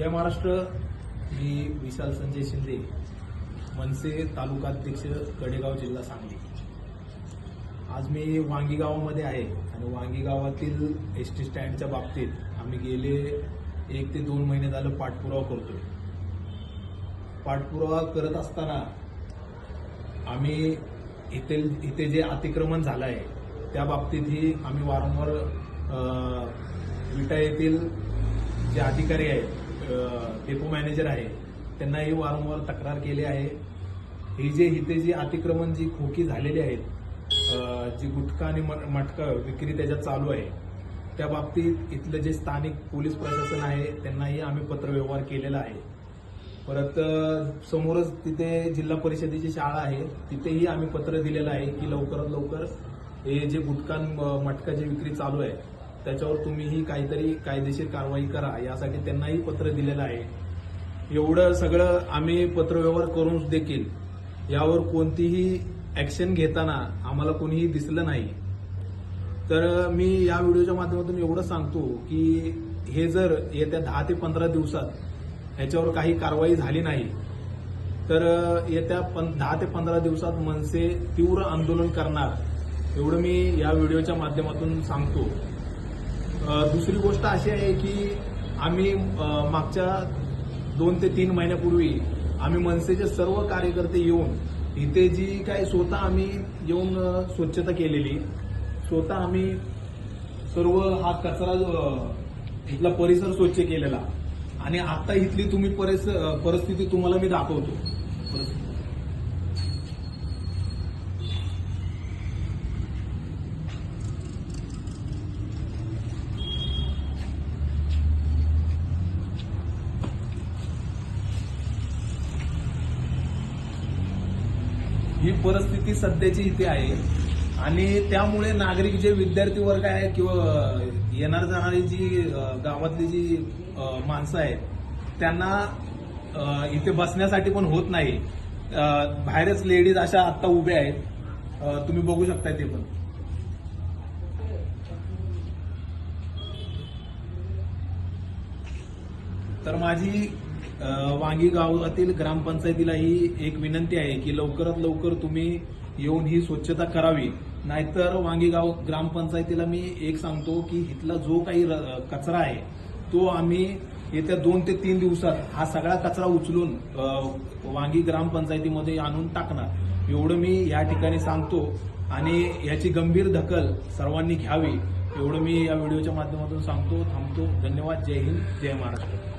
जय महाराष्ट्र. मी विशाल संजय शिंदे मनसे तालुकाध्यक्ष कडेगाव जिल्हा सांगली. आज मी वांगी गावामध्ये आहे आणि वांगी गावातील एस टी स्टँडच्या बाबतीत आम्ही गेले एक ते दोन महिने झालं पाठपुरावा करतोय. पाठपुरावा करत असताना आम्ही इथे इथे जे अतिक्रमण झालं आहे त्या बाबतीतही आम्ही वारंवार विटा येथील जे अधिकारी आहेत डेपो मॅनेजर आहे. त्यांनाही वारंवार तक्रार केली आहे. ही जे इथे जी अतिक्रमण जी खोकी झालेली आहेत जी गुटखा आणि म- मटका विक्री त्याच्यात चालू आहे त्या बाबतीत इथलं जे स्थानिक पोलीस प्रशासन आहे त्यांनाही आम्ही पत्रव्यवहार केलेला आहे. परत समोरच तिथे जिल्हा परिषदेची शाळा आहे तिथेही आम्ही पत्र दिलेलं आहे की लवकरात लवकर हे जे गुटखा मटका जी विक्री चालू आहे त्याच्यावर तुम्हीही काहीतरी कायदेशीर कारवाई करा. यासाठी त्यांनाही पत्र दिलेलं आहे. एवढं सगळं आम्ही पत्रव्यवहार करून देखील यावर कोणतीही ऍक्शन घेताना आम्हाला कोणीही दिसलं नाही. तर मी या व्हिडिओच्या माध्यमातून एवढं सांगतो की हे जर येत्या दहा ते पंधरा दिवसात ह्याच्यावर काही कारवाई झाली नाही तर येत्या पण दहा ते पंधरा दिवसात मनसे तीव्र आंदोलन करणार. एवढं मी या व्हिडिओच्या माध्यमातून सांगतो. दुसरी गोष्ट अशी आहे की आम्ही मागच्या दोन ते तीन महिन्यापूर्वी आम्ही मनसेचे सर्व कार्यकर्ते येऊन इथे जी काय स्वतः आम्ही येऊन स्वच्छता केलेली स्वतः आम्ही सर्व हा कचरा इथला परिसर स्वच्छ केलेला. आणि आता इथली तुम्ही परिस परिस्थिती तुम्हाला मी दाखवतो. ही परिस्थिती सध्याची इथे आहे. आणि त्यामुळे नागरिक जे विद्यार्थी वर्ग आहे किंवा येणार जाणारी जी गावातली जी माणसं आहेत त्यांना इथे बसण्यासाठी पण होत नाही. बाहेरच लेडीज अशा आत्ता उभ्या आहेत. तुम्ही बघू शकता ते पण. तर माझी वांगी गावातील ग्रामपंचायतीला ही एक विनंती आहे की लवकरात लवकर तुम्ही येऊन ही स्वच्छता करावी. नाहीतर वांगी गाव ग्रामपंचायतीला मी एक सांगतो की इथला जो काही र- कचरा आहे तो आम्ही येत्या दोन ते तीन दिवसात हा सगळा कचरा उचलून वांगी ग्रामपंचायतीमध्ये आणून टाकणार. एवढं मी या ठिकाणी सांगतो आणि याची गंभीर दखल सर्वांनी घ्यावी एवढं मी या व्हिडिओच्या माध्यमातून सांगतो. थांबतो. धन्यवाद. जय हिंद. जय महाराष्ट्र.